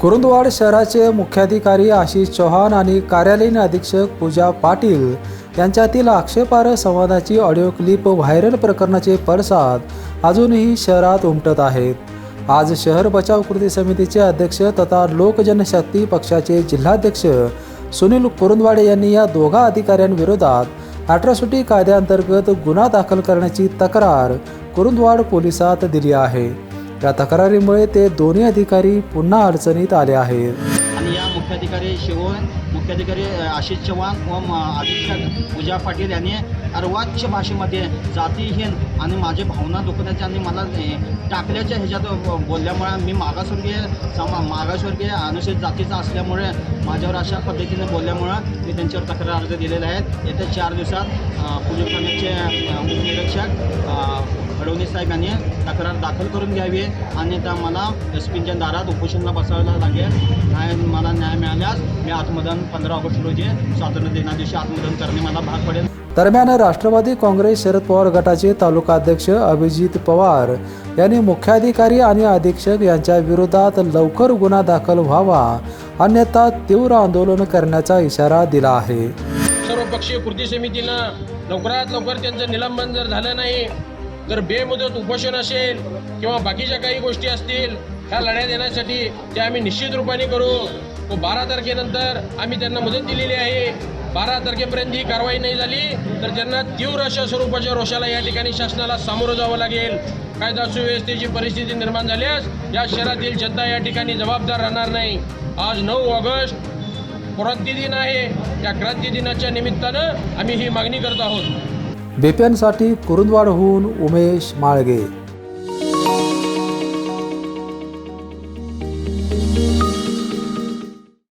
कुरुंदवाड शहराचे मुख्याधिकारी आशिष चौहान आणि कार्यालयीन अधीक्षक पूजा पाटील यांच्यातील आक्षेपार्ह संवादाची ऑडिओ क्लिप व्हायरल प्रकरणाचे पडसाद अजूनही शहरात उमटत आहेत. आज शहर बचाव कृती समितीचे अध्यक्ष तथा लोकजनशक्ती पक्षाचे जिल्हाध्यक्ष सुनील कुरुंदवाडे यांनी या दोघा अधिकाऱ्यांविरोधात अॅट्रॉसिटी कायद्याअंतर्गत गुन्हा दाखल करण्याची तक्रार कुरुंदवाड पोलिसात दिली आहे. या तक्रारीमुळे ते दोन्ही अधिकारी पुन्हा अडचणीत आले आहेत. आणि या मुख्याधिकारी शिवण मुख्याधिकारी आशिष चव्हाण व अधीक्षक पूजा पाटील यांनी अर्वाच्य भाषेमध्ये जातीहीन आणि माझे भावना दुखण्याच्या आणि मला टाकल्याच्या ह्याच्यात बोलल्यामुळे मी मागासवर्गीय समा मागासवर्गीय अनुसूचित जातीचा असल्यामुळे माझ्यावर अशा पद्धतीने बोलल्यामुळं मी त्यांच्यावर तक्रार अर्ज दिलेला आहे. येत्या चार दिवसात पोलीस ठाण्याचे उपनिरीक्षक अ, फडणवीस साहेब यांनी तक्रार दाखल करून घ्यावी आणि त्या मला एस पीच्या दारात उपोषणला बसायला लागेल. न्याय मला न्याय मिळाल्यास मी आत्मदान पंधरा ऑगस्ट रोजी स्वातंत्र्य दिना दिवशी आत्मदान करणे मला भाग पडेल. दरम्यान राष्ट्रवादी काँग्रेस शरद पवार गटाचे तालुका अध्यक्ष अभिजित पवार यांनी मुख्याधिकारी आणि अधीक्षक यांच्या विरोधात लवकर गुन्हा दाखल व्हावा अन्यथा तीव्र आंदोलन करण्याचा इशारा दिला आहे. सर्वपक्षीय कृती समितीनं लवकरात लवकर त्यांचं निलंबन जर झालं नाही जर बेमुदत उपोषण असेल किंवा बाकीच्या काही गोष्टी असतील ह्या लढ्या देण्यासाठी ते आम्ही निश्चित रूपाने करू. व बारा तारखेनंतर आम्ही त्यांना मुदत दिलेली आहे. बारा तारखेपर्यंत ही कारवाई नाही झाली तर त्यांना तीव्र अशा स्वरूपाच्या रोषाला या ठिकाणी शासनाला सामोरं जावं लागेल. कायदा सुव्यवस्थेची परिस्थिती निर्माण झाल्यास या शहरातील जनता या ठिकाणी जबाबदार राहणार नाही. आज नऊ ऑगस्ट क्रांती दिन आहे. त्या क्रांती दिनाच्या निमित्तानं आम्ही ही मागणी करत आहोत. बेप्यांसाठी कुरुंदवाडहून उमेश माळगे.